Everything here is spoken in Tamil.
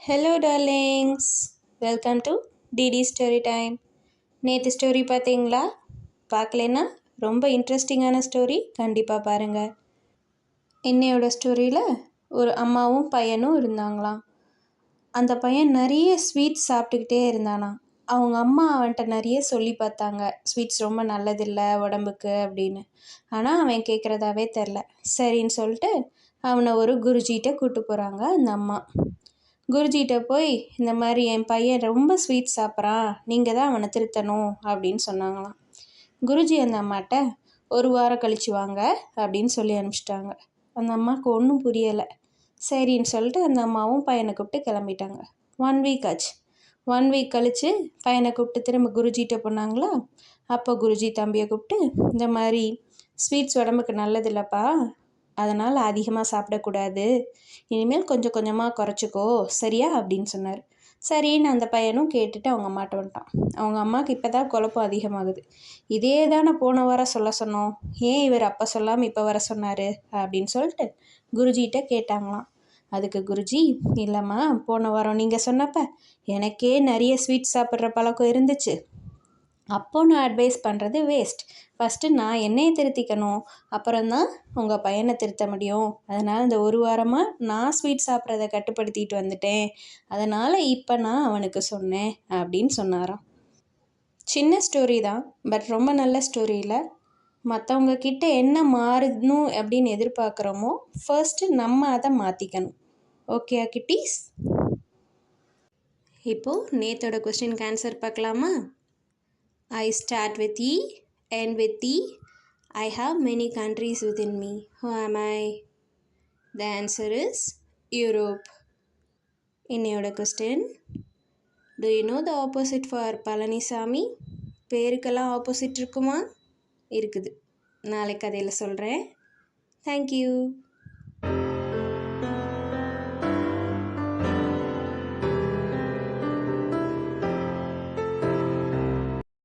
Hello darlings welcome to DD story time நேற்று ஸ்டோரி பார்த்தீங்களா? பார்க்கலன்னா ரொம்ப இன்ட்ரெஸ்டிங்கான ஸ்டோரி கண்டிப்பாக பாருங்கள் என்னையோட ஸ்டோரியில் ஒரு அம்மாவும் பையனும் இருந்தாங்களாம். அந்த பையன் நிறைய ஸ்வீட்ஸ் சாப்பிட்டுக்கிட்டே இருந்தானா அவங்க அம்மா அவன்கிட்ட நிறைய சொல்லி பார்த்தாங்க. ஸ்வீட்ஸ் ரொம்ப நல்லதில்லை உடம்புக்கு அப்படின்னு. ஆனால் அவன் கேட்குறதாவே தெரில. சரின்னு சொல்லிட்டு அவனை ஒரு குருஜிகிட்ட கூட்டு போகிறாங்க அந்த அம்மா. குருஜிகிட்ட போய் இந்த மாதிரி என் பையன் ரொம்ப ஸ்வீட் சாப்பிட்றான். நீங்கள் தான் அவனை திருத்தணும். அப்படின்னு சொன்னாங்களாம். குருஜி அந்த அம்மாட்ட ஒரு வாரம் கழிச்சு வாங்க அப்படின்னு சொல்லி அனுப்பிச்சிட்டாங்க. அந்த அம்மாவுக்கு ஒன்றும் புரியலை. சரின்னு சொல்லிட்டு அந்த அம்மாவும் பையனை கூப்பிட்டு கிளம்பிட்டாங்க. ஒன் வீக் ஆச்சு. ஒன் வீக் கழித்து பையனை கூப்பிட்டு திரும்ப குருஜிகிட்ட போனாங்களா? அப்போ குருஜி தம்பியை கூப்பிட்டு இந்த மாதிரி ஸ்வீட்ஸ் உடம்புக்கு நல்லதில்லப்பா. அதனால் அதிகமாக சாப்பிடக்கூடாது. இனிமேல் கொஞ்சம் கொஞ்சமாக குறைச்சிக்கோ. சரியா? அப்படின்னு சொன்னார். சரின்னு அந்த பையனும் கேட்டுட்டு அவங்க அம்மாட்ட வந்துட்டான். அவங்க அம்மாவுக்கு இப்போ தான் குழப்பம் அதிகமாகுது. இதே தானே போன வாரம் சொல்ல சொன்னோம். ஏன் இவர் அப்போ சொல்லாமல் இப்போ வர சொன்னார்? அப்படின்னு சொல்லிட்டு குருஜிகிட்ட கேட்டாங்களாம். அதுக்கு குருஜி இல்லைம்மா போன வாரம் நீங்கள் சொன்னப்ப எனக்கே நிறைய ஸ்வீட் சாப்பிட்ற பழக்கம் இருந்துச்சு. அப்போ நான் அட்வைஸ் பண்ணுறது வேஸ்ட் ஃபஸ்ட்டு நான் என்னையை திருத்திக்கணும் அப்புறம்தான் உங்கள் பையனை திருத்த முடியும். அதனால் இந்த ஒரு வாரமாக நான் ஸ்வீட் சாப்பிட்றத கட்டுப்படுத்திட்டு வந்துட்டேன். அதனால் இப்போ நான் அவனுக்கு சொன்னேன் அப்படின்னு சொன்னாராம். சின்ன ஸ்டோரி தான் பட் ரொம்ப நல்ல ஸ்டோரியில் மற்றவங்க கிட்ட என்ன மாறணும் அப்படின்னு எதிர்பார்க்குறோமோ ஃபர்ஸ்ட்டு நம்ம அதை மாற்றிக்கணும் ஓகே கிட்டீஸ் இப்போது நேத்தோட கொஸ்டினுக்கு ஆன்சர் பார்க்கலாமா? I start with E, end with E. I have many countries within me. Who am I? The answer is Europe. இன்னையோட question do you know the opposite for Palaniswami பேருக்கெல்லாம் opposite இருக்குமா இருக்குது நாளைக்கு கதையில் சொல்கிறேன் தேங்க்யூ